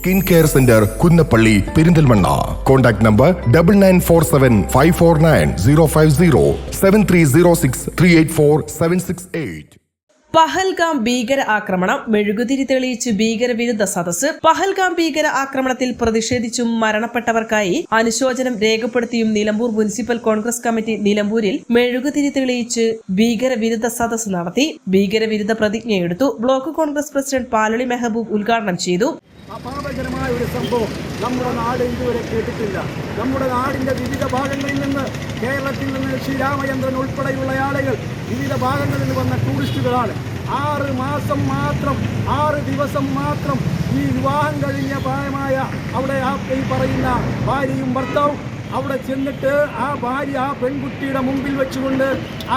Skin care centre Kunnappally Perinthalmanna. Contact number double nine four seven five four nine zero five zero seven three zero six three eight four seven six eight Pahalgam ഭീകര ആക്രമണം മെഴുകുതിരി തെളിയിച്ച് ഭീകരവിരുദ്ധ സദസ് പഹൽഗാം ഭീകര ആക്രമണത്തിൽ പ്രതിഷേധിച്ചും മരണപ്പെട്ടവർക്കായി അനുശോചനം രേഖപ്പെടുത്തിയും നിലമ്പൂർ മുനിസിപ്പൽ കോൺഗ്രസ് കമ്മിറ്റി നിലമ്പൂരിൽ മെഴുകുതിരി തെളിയിച്ച് ഭീകരവിരുദ്ധ സദസ് നടത്തി. ഭീകരവിരുദ്ധ പ്രതിജ്ഞയെടുത്തു. ബ്ലോക്ക് കോൺഗ്രസ് പ്രസിഡന്റ് പാലളി മെഹബൂബ് ഉദ്ഘാടനം ചെയ്തു. അപാപകരമായ ഒരു സംഭവം നമ്മുടെ നാട് ഇതുവരെ കേട്ടിട്ടില്ല. നമ്മുടെ നാടിന്റെ വിവിധ ഭാഗങ്ങളിൽ നിന്ന് കേരളത്തിൽ നിന്ന് ശ്രീരാമചന്ദ്രൻ ഉൾപ്പെടെയുള്ള ആളുകൾ വിവിധ ഭാഗങ്ങളിൽ വന്ന ടൂറിസ്റ്റുകളാണ്. ആറ് മാസം മാത്രം ആറ് ദിവസം മാത്രം ഈ വിവാഹം കഴിഞ്ഞ പ്രായമായ അവിടെ ഈ പറയുന്ന ഭാര്യയും ഭർത്താവും അവിടെ ചെന്നിട്ട് ആ ഭാര്യ ആ പെൺകുട്ടിയുടെ മുമ്പിൽ വെച്ചുകൊണ്ട്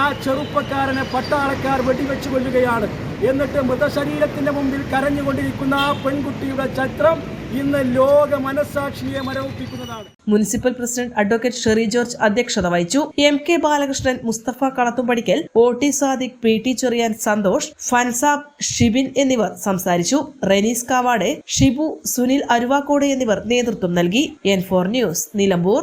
ആ ചെറുപ്പക്കാരനെ പട്ടാളക്കാർ വെടിവെച്ചു കൊല്ലുകയാണ് എന്നിട്ട് മൃതശരീരത്തിന്റെ മുമ്പിൽ കരഞ്ഞുകൊണ്ടിരിക്കുന്ന ആ പെൺകുട്ടിയുടെ ചരിത്രം ഇന്ന് ലോക മനസാക്ഷിയെ മരവിപ്പിക്കുന്നതാണ്. Municipal president advocate Sherry George അധ്യക്ഷത വഹിച്ചു. M K Balakrishnan Mustafa Kalathumpadikkal O T Sadiq P T Cheriyan Santhosh Fansab Shibin എന്നിവർ സംസാരിച്ചു. റെനീസ് കാവാടെ ഷിബു സുനിൽ അരുവാക്കോട് എന്നിവർ നേതൃത്വം നൽകി. N four news Nilambur.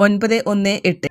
ഒൻപത് ഒന്ന് എട്ട്.